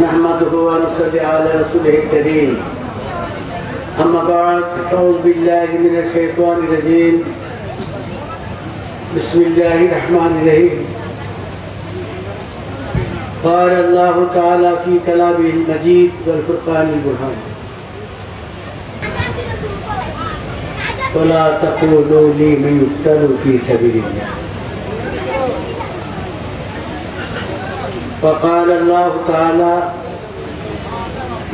نحمده ونصلي على رسوله الكريم. أما بعد أعوذ بالله من الشيطان الرجيم. بسم الله الرحمن الرحيم. قال الله تعالى في كلامه المجيد والفرقان البرهان. ولا تقولوا لي من يقتل في سبيل الله. وقال الله تعالى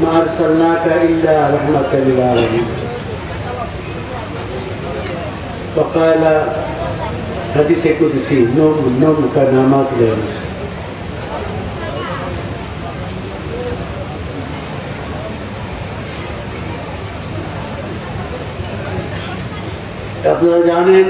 ما أرسلناك إلا رحمة للعالمين وقال حديث قدسي نوم نوم كنامات لرس আপনারা জানেন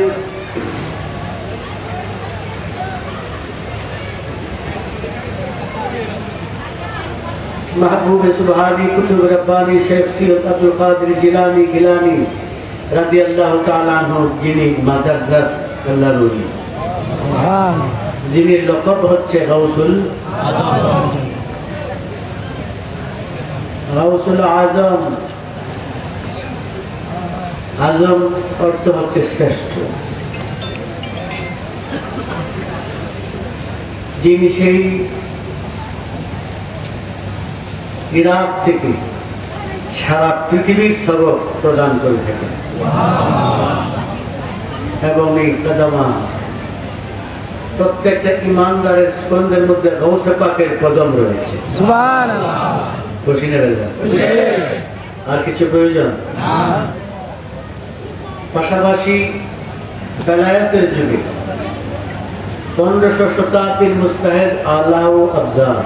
মাহবুব সুবহানি কুতুব রব্বানি শেখ সিয়দ আব্দুল কাদের জিলানি গিলানি রাদিয়াল্লাহু তাআলা আনহু, যিনি মাদারজাত আল্লাহর ওলি সুবহান যিনি লকব হচ্ছে গাউসুল আজম। গাউসুল আজম। আজম অর্থ হচ্ছে শ্রেষ্ঠ। যিনি সেই ইরাক থেকে সারা পৃথিবীর সবক প্রদান করে থাকেন এবং এই কদমা প্রত্যেকটা ইমানদারের স্কন্ধের মধ্যে গৌসে পাকের কদম রয়েছে। খুশি নেবেন আর কিছু প্রয়োজন? পাশাপাশি বেলায়েতের যুগে পনেরোশো শতাব্দীর মুস্তাহেদ আলাউ আফজাল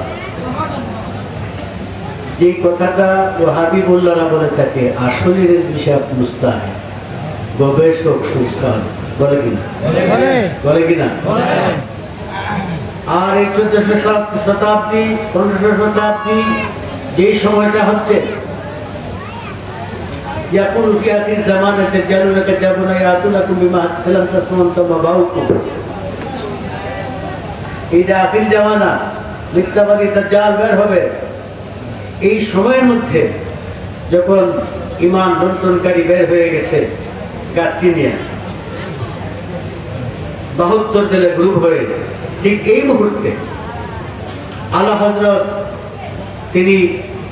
যে কথাটা হাবিবুল্লাহরা বলে থাকে আসলের হিসাব মুস্তাহেদ গবেষক সংস্কার বলে কিনা বলে কিনা আর এই চোদ্দশো শতাব্দী পনেরোশো শতাব্দী যে সময়টা হচ্ছে يقول في آخر الزمان تجعلونك جابنا يأتونكم بما سلم تسمعون ثم باوكم এটা আখির জামানা মিথ্যাবাদী দাজ্জাল বের হবে এই সময়ের মধ্যে যখন ইমান বন্টনকারী বের হয়ে গেছে গাছটি নিয়ে বাহাত্তর দিলে গ্রুপ হয়ে ঠিক এই মুহূর্তে আল্লাহ হজরত তিনি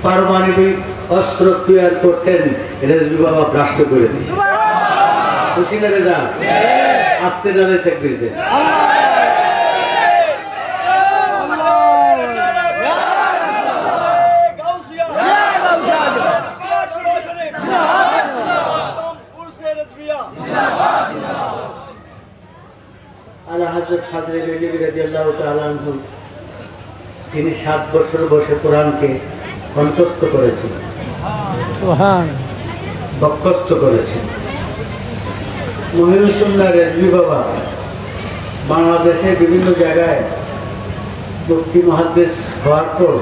পারমাণবিক অস্ত্র তৈরি করছেন রেজবি বাবা রাষ্ট্র করে দিচ্ছে খুশি না রেজা? আসতে জানে থাকবে হজরত হাজরে তিনি সাত বছর বসে কোরআনকে কণ্ঠস্থ করেছেন। বক্ষস্থ করেছেন। মহিরুসুল্লাহ রেজবি বাবা বাংলাদেশে বিভিন্ন জায়গায় মুক্তি মহাদেশ হওয়ার পর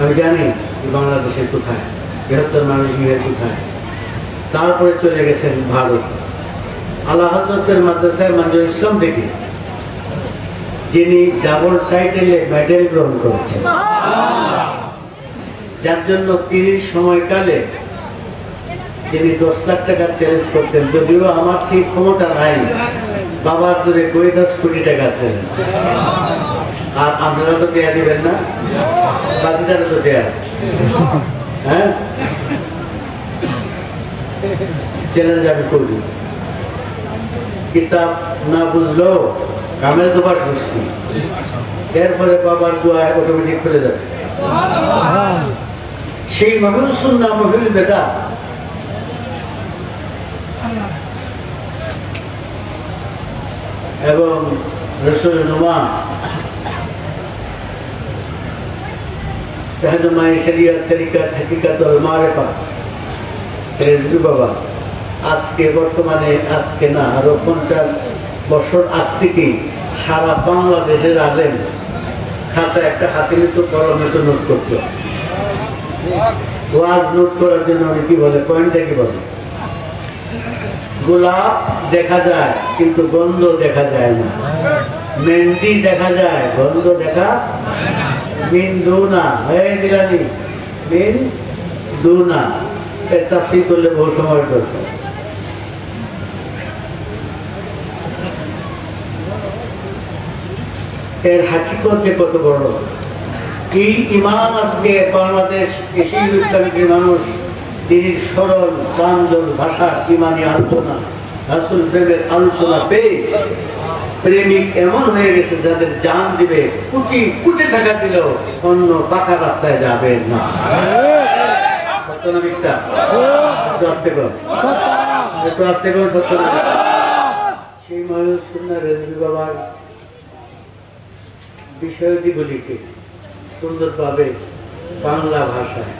আমি জানি বাংলাদেশের কোথায় বৃহত্তর মানুষ কোথায়। তারপরে চলে গেছেন ভারত। আল্লাহ মাদ্রাসায় মঞ্জুর ইসলাম থেকে যিনি ডাবল টাইটেলে মেডেল গ্রহণ করেছেন। যার জন্য তিরিশ সময়কালে তিনি দশ লাখ টাকার চ্যালেঞ্জ করতেন। যদিও আমার সেই ক্ষমতা নাই, বাবার জোরে কই দশ কোটি টাকার চ্যালেঞ্জ আর আপনারা তো দেয়া দিবেন না? বাকিটারা তো দেয়া হ্যাঁ? চ্যালেঞ্জ আমি করব কিতাব না বুঝলো কামের দোবা শুনছি এরপরে বাবার দোয়া অটোমেটিক করে যাবে। সেই মহিল সুন্না মহিল বেদা এবং রসুল নুমা। তেহনুমায় শরিয়ার তরিকা হাকিকাত মারেফা বাবা। আজকে বর্তমানে, আজকে না, আরও পঞ্চাশ বছর আগ থেকেই সারা বাংলাদেশের আলেম খাতা একটা হাতে নিত কলমে তো নোট করত। ওয়াজ নোট করার জন্য উনি কি বলে পয়েন্টটা কি বলে? গোলাপ দেখা যায়, কিন্তু গন্ধ দেখা যায় না। মেহেন্দি দেখা যায়, গন্ধ দেখা মিন দুনা এই দিলানি মিন দুনা এর তাফসীর করলে বহু সময় দরকার। এর হাকিকত যে কত বড় এই ইমাম আজকে বাংলাদেশ কৃষি বিজ্ঞানীর মানুষ, তিনি সরল প্রাঞ্জল ভাষা, ইমানি আলোচনা, রাসুল প্রেমের আলোচনা পেয়ে প্রেমিক এমন হয়ে গেছে যাদের জান দিবে, কোটি কোটি টাকা দিলেও অন্য পাকা রাস্তায় যাবে না। সত্য না একটু আসতে কর একটু আসতে কর সত্য না মিথ্যা? সেই ময়ূর সুন্দর রেজবি বাবার বিষয়াদিগুলিকে সুন্দরভাবে বাংলা ভাষায়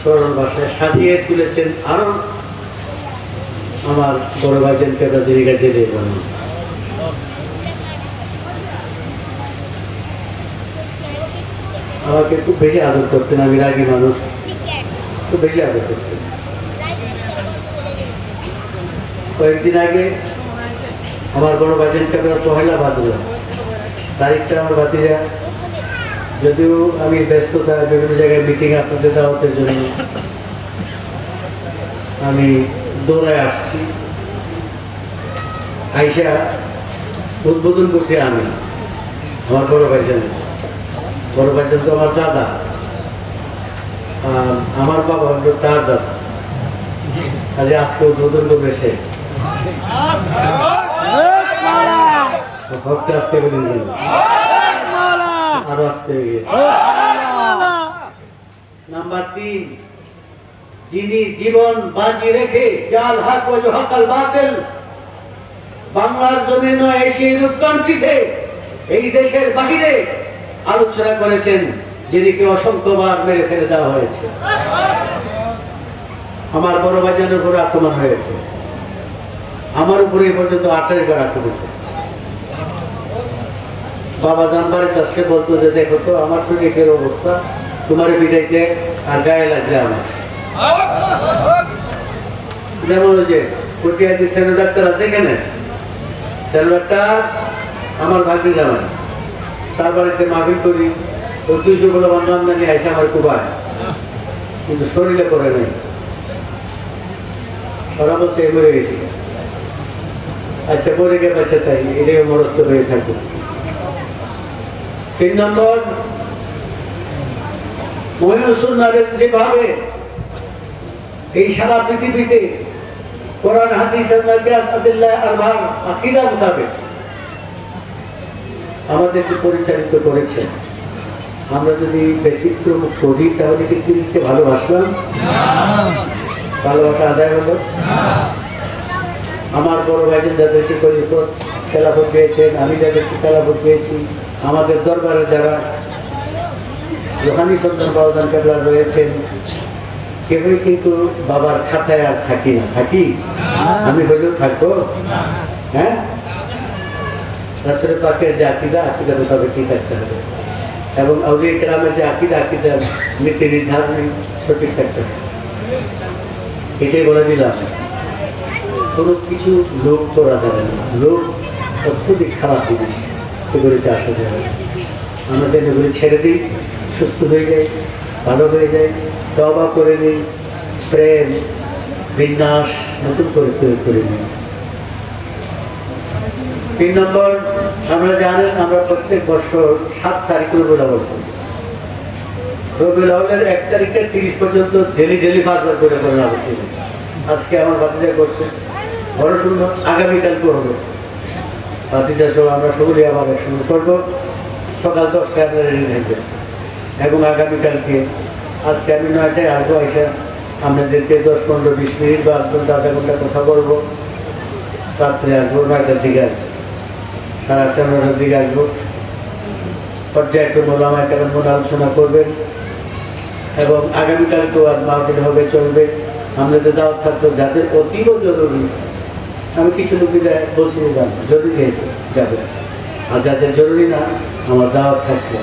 সরল ভাষায় সাজিয়ে তুলেছেন আরও আমার বড় ভাইজন যিনি গেছে আমাকে খুব বেশি আদর করতেন, আমি রাগি মানুষ। খুব বেশি আদর করতেন। কয়েকদিন আগে আমার বড় বাজেন ক্যামেরা পহেলা বাদলা তারিখটা আমার বাতিজা যদিও আমি ব্যস্ততা, বিভিন্ন জায়গায় মিটিং আপনাদের দাওয়াতের জন্য আমি দৌড়ায় আসছি। আইসা উদ্বোধন করছি আমি, আমার বড় ভাইজান। বড় ভাইজান তো আমার দাদা। আমার বাবা হলো তার দাদা। আজকে উদ্বোধন করবে সে। ভক্ত আসতে বলে আরও আসতে নাম্বার তিন যিনি জীবন বাজি রেখে জাল হাক ও হকাল বাতিল বাংলার জমি নয় এশিয়ার উৎকান্ক্ষিতে এই দেশের বাহিরে আলোচনা করেছেন যিনিকে অসংখ্যবার মেরে ফেলে দেওয়া হয়েছে। আমার বড় বাজারের উপরে আক্রমণ হয়েছে। আমার উপরে এই পর্যন্ত আঠাশ বার আক্রমণ হয়েছে। বাবা জানবারের কাছে বলতো যে, দেখো তো, আমার শরীরের অবস্থা, তোমারে পিটাইছে আর গায়ে লাগছে আমার। যেমন ওই যে পটিয়াদি সেলো ডাক্তার আছে এখানে? সেলো ডাক্তার, আমার ভাগ্যে জামাই। তার বাড়িতে মাফিল করি। ও দুইশো বলে আমদানি আইসে আমার কুবায়। কিন্তু শরীরে করে নাই। ওরা বলছে মরে গেছি। আচ্ছা মরে গে বাচ্চা তাই এটাই মরস্ত হয়ে থাকবে তিন নম্বর মহিনুসুন্নারের যেভাবে এই সারা পৃথিবীতে কোরআন হাদিসের আরবার, আকিদা আমাদেরকে পরিচালিত করেছে। আমরা যদি ব্যতিক্রম করি, তাহলে কি পৃথিবীকে ভালোবাসলাম? ভালোবাসা আদায় হলো। আমার বড় ভাইজন যাদেরকে খেলাফত পেয়েছেন আমি যাদেরকে খেলাফত পেয়েছি আমাদের দরবারে যারা রোহানি সন্তান বাবাদান কেবলা রয়েছেন, কেউই কিন্তু বাবার খাতায় আর থাকি না। থাকি? আমি হইলেও থাকব? হ্যাঁ? যে আকিদা আকিদা মোতাবেক কি থাকতে হবে? এবং আউলিয়া যে আকিদা আকিদা নীতি সঠিক থাকতে হবে। এটাই বলে দিলাম। কোনো কিছু লোক করা যাবে না। লোক অত্যধিক খারাপ জিনিস। এগুলিতে আসা না। আমাদের এগুলি ছেড়ে দিই, সুস্থ হয়ে যাই, ভালো হয়ে যায় তবা করে নিই, প্রেম বিন্যাস নতুন করে তৈরি করে নিই। তিন নম্বর আমরা জানেন আমরা প্রত্যেক বছর সাত তারিখ রবিউল আউ্বাল করি রবিউল এক তারিখে তিরিশ পর্যন্ত ডেলি ডেলি বারবার করে করে। আজকে আমার বাতিজা করছে, বড় সুন্দর আগামীকাল করব বাতিজা সহ আমরা সকলেই আবার একসঙ্গে করব। সকাল দশটায় আপনারা রেডি থাকবেন। এবং আগামীকালকে, আজকে আমি নয়টায় আসব, এসে আপনাদেরকে দশ, পনেরো, বিশ মিনিট বা ঘণ্টা আধা ঘণ্টা কথা বলব। রাত্রে আসব, নয়টার দিকে আসব। সাড়ে আটটা নয়টার দিকে আসব। পর্যায়ক্রম ওলামায় কেমন মনে আলোচনা করবেন। এবং আগামীকালকেও আর মার্কেট হবে, চলবে। আমাদের দাওয়াত থাকতো যাদের অতীব জরুরি আমি কিছু লোকেরা বলছি যে যান যদি যেহেতু যাবে। আর যাদের জরুরি না আমার দাওয়াত থাকবে।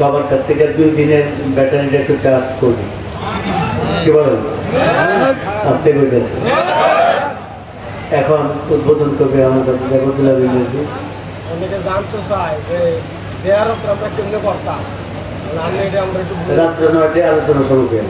বাবার কাছ থেকে দুই দিনের ব্যাটারিটা একটু চার্জ করবি কি বলেন? আসতে বলতেছে এখন উদ্বোধন করবে আমার কাছে জাগতুল্লাহ বিনজি এটা জানতে চাই যে দেয়ারত্র আমরা কেমনে করতাম। রাত্রে নয়টায় আলোচনা শুরু করি।